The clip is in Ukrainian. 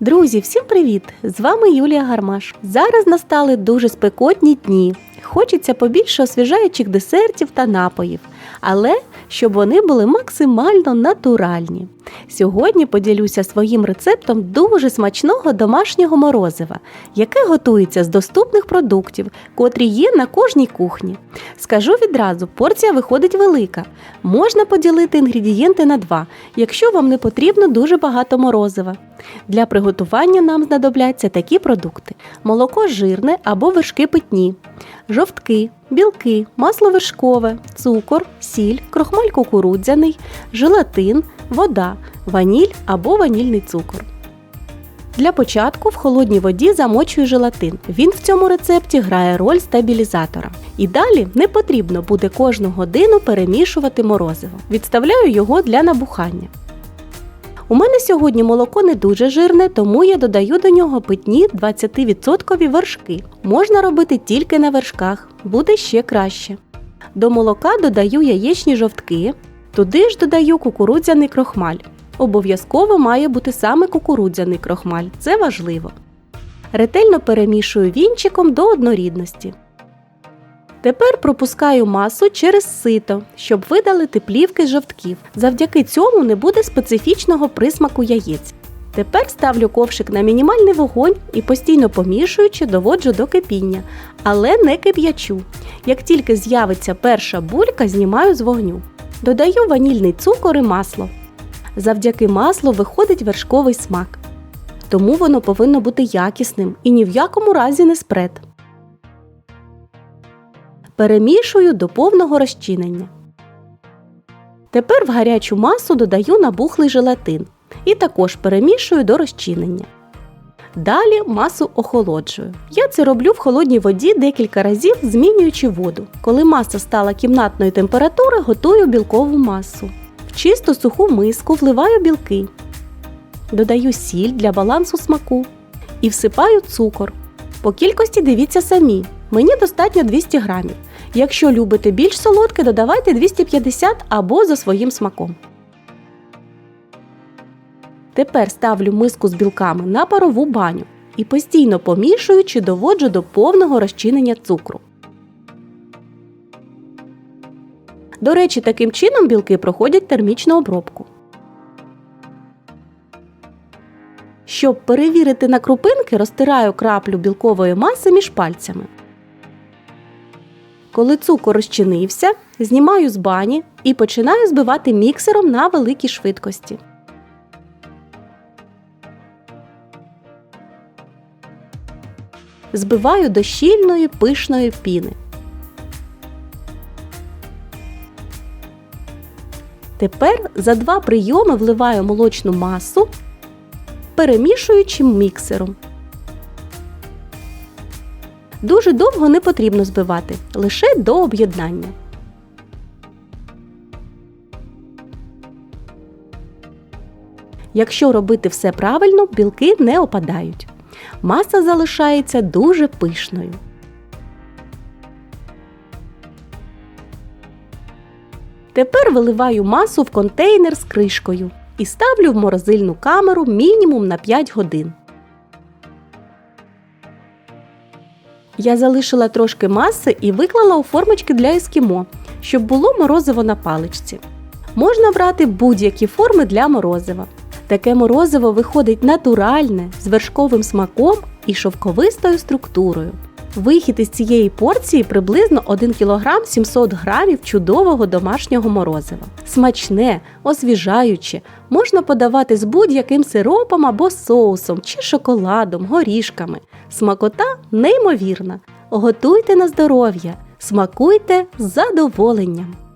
Друзі, всім привіт! З вами Юлія Гармаш. Зараз настали дуже спекотні дні. Хочеться побільше освіжаючих десертів та напоїв, але щоб вони були максимально натуральні. Сьогодні поділюся своїм рецептом дуже смачного домашнього морозива, яке готується з доступних продуктів, котрі є на кожній кухні. Скажу відразу, порція виходить велика. Можна поділити інгредієнти на два, якщо вам не потрібно дуже багато морозива. Для приготування нам знадобляться такі продукти: молоко жирне або вершки питні, жовтки, білки, масло вершкове, цукор, сіль, крохмаль кукурудзяний, желатин, вода, ваніль або ванільний цукор. Для початку в холодній воді замочую желатин. Він в цьому рецепті грає роль стабілізатора. І далі не потрібно буде кожну годину перемішувати морозиво. Відставляю його для набухання. У мене сьогодні молоко не дуже жирне, тому я додаю до нього питні 20% вершки. Можна робити тільки на вершках, буде ще краще. До молока додаю яєчні жовтки, туди ж додаю кукурудзяний крохмаль. Обов'язково має бути саме кукурудзяний крохмаль, це важливо. Ретельно перемішую вінчиком до однорідності. Тепер пропускаю масу через сито, щоб видалити плівки жовтків. Завдяки цьому не буде специфічного присмаку яєць. Тепер ставлю ковшик на мінімальний вогонь і постійно помішуючи доводжу до кипіння, але не кип'ячу. Як тільки з'явиться перша булька, знімаю з вогню. Додаю ванільний цукор і масло. Завдяки маслу виходить вершковий смак. Тому воно повинно бути якісним і ні в якому разі не спред. Перемішую до повного розчинення. Тепер в гарячу масу додаю набухлий желатин і також перемішую до розчинення. Далі масу охолоджую. Я це роблю в холодній воді декілька разів, змінюючи воду. Коли маса стала кімнатної температури, готую білкову масу. В чисту суху миску вливаю білки. Додаю сіль для балансу смаку і всипаю цукор. По кількості дивіться самі. Мені достатньо 200 грамів. Якщо любите більш солодке, додавайте 250 або за своїм смаком. Тепер ставлю миску з білками на парову баню і постійно помішуючи доводжу до повного розчинення цукру. До речі, таким чином білки проходять термічну обробку. Щоб перевірити на крупинки, розтираю краплю білкової маси між пальцями. Коли цукор розчинився, знімаю з бані і починаю збивати міксером на великій швидкості. Збиваю до щільної пишної піни. Тепер за два прийоми вливаю молочну масу, перемішуючи міксером. Дуже довго не потрібно збивати, лише до об'єднання. Якщо робити все правильно, білки не опадають. Маса залишається дуже пишною. Тепер виливаю масу в контейнер з кришкою і ставлю в морозильну камеру мінімум на 5 годин. Я залишила трошки маси і виклала у формочки для ескімо, щоб було морозиво на паличці. Можна брати будь-які форми для морозива. Таке морозиво виходить натуральне, з вершковим смаком і шовковистою структурою. Вихід із цієї порції приблизно 1 кг 700 г чудового домашнього морозива. Смачне, освіжаюче, можна подавати з будь-яким сиропом або соусом чи шоколадом, горішками. Смакота неймовірна. Готуйте на здоров'я, смакуйте з задоволенням.